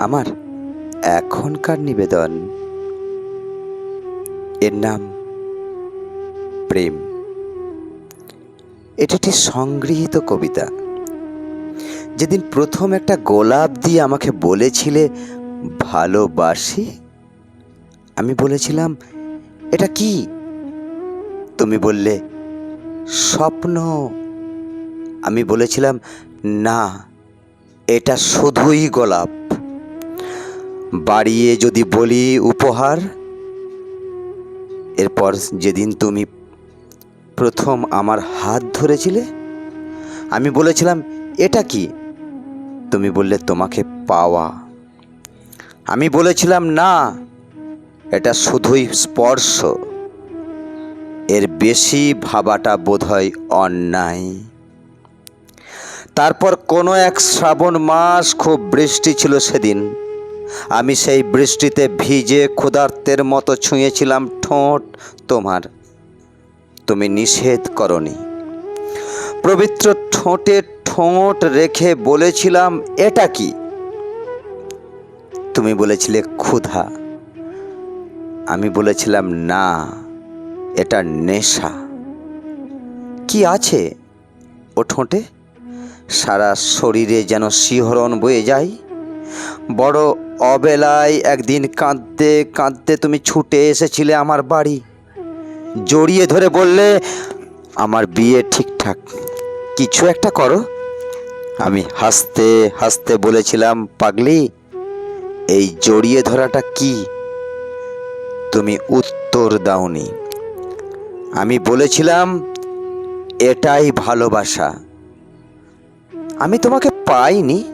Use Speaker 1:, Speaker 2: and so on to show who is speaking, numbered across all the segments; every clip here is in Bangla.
Speaker 1: আমার এখনকার নিবেদন। এর নাম প্রেম। এটি একটি সংগৃহীত কবিতা। যেদিন প্রথম একটা গোলাপ দিয়ে আমাকে বলেছিলে, ভালোবাসি? আমি বলেছিলাম, এটা কি? তুমি বললে, স্বপ্ন। আমি বলেছিলাম, না, এটা শুধুই গোলাপ। বাড়িয়ে যদি বলি উপহার, এরপর যেদিন তুমি প্রথম আমার হাত ধরেছিলে, আমি বলেছিলাম, এটা কি? তুমি বললে, তোমাকে পাওয়া। আমি বলেছিলাম, না, এটা শুধুই স্পর্শ। এর বেশি ভাবাটা বোধহয় অন্যায়। তারপর কোনো এক শ্রাবণ মাস খুব বৃষ্টি ছিল সেদিন। আমি সেই বৃষ্টিতে ভিজে ক্ষুধার্তের মতো ছুঁয়েছিলাম ঠোঁট তোমার। তুমি নিষেধ করনি। পবিত্র ঠোঁটে ঠোঁট রেখে বলেছিলাম, এটা কি? তুমি বলেছিলে, ক্ষুধা। আমি বলেছিলাম, না, এটা নেশা। কি আছে ও ঠোঁটে? সারা শরীরে যেন শিহরণ বয়ে যায়। বড় অবেলায় একদিন কাঁদতে কাঁদতে তুমি ছুটে এসেছিলে আমার বাড়ি। জড়িয়ে ধরে বললে, আমার বিয়ে ঠিকঠাক। কিছু একটা করো। আমি হাসতে হাসতে বলেছিলাম, পাগলি, এই জড়িয়ে ধরাটা কি? তুমি উত্তর দাওনি। আমি বলেছিলাম, এটাই ভালোবাসা। আমি তোমাকে পাইনি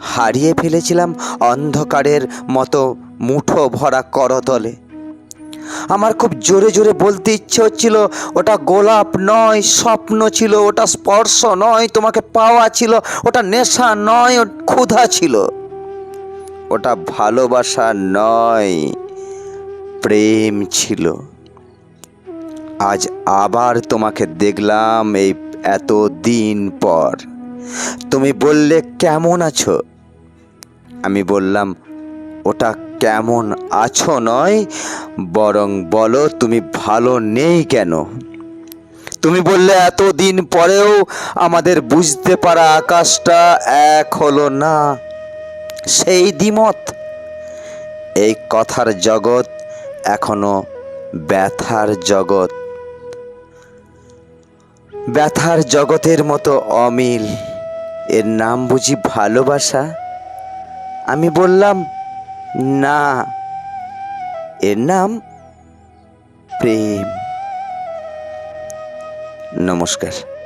Speaker 1: হারিয়ে ফেলেছিলাম অন্ধকারের মতো মুঠো ভরা করতলে। আমার খুব জোরে জোরে বলতে ইচ্ছে হচ্ছিল, ওটা গোলাপ নয়, স্বপ্ন ছিল, ওটা স্পর্শ নয়, তোমাকে পাওয়া ছিল, ওটা নেশা নয় ক্ষুধা ছিল। ওটা ভালোবাসা নয়, প্রেম ছিল। আজ আবার তোমাকে দেখলাম এই এত দিন পর। তুমি বললে কেমন আছো? আমি বললাম, ওটা কেমন আছো নয়, বরং বলো তুমি ভালো নেই কেন? তুমি বললে এত দিন পরেও আমাদের বুঝতে পারা আকাশটা এক হলো না, সেই দ্বিমত। এই কথার জগৎ এখনও ব্যথার জগৎ। ব্যথার জগতের মতো অমিল। এর নাম বুঝি ভালোবাসা? আমি বললাম না। এর নাম প্রেম। নমস্কার।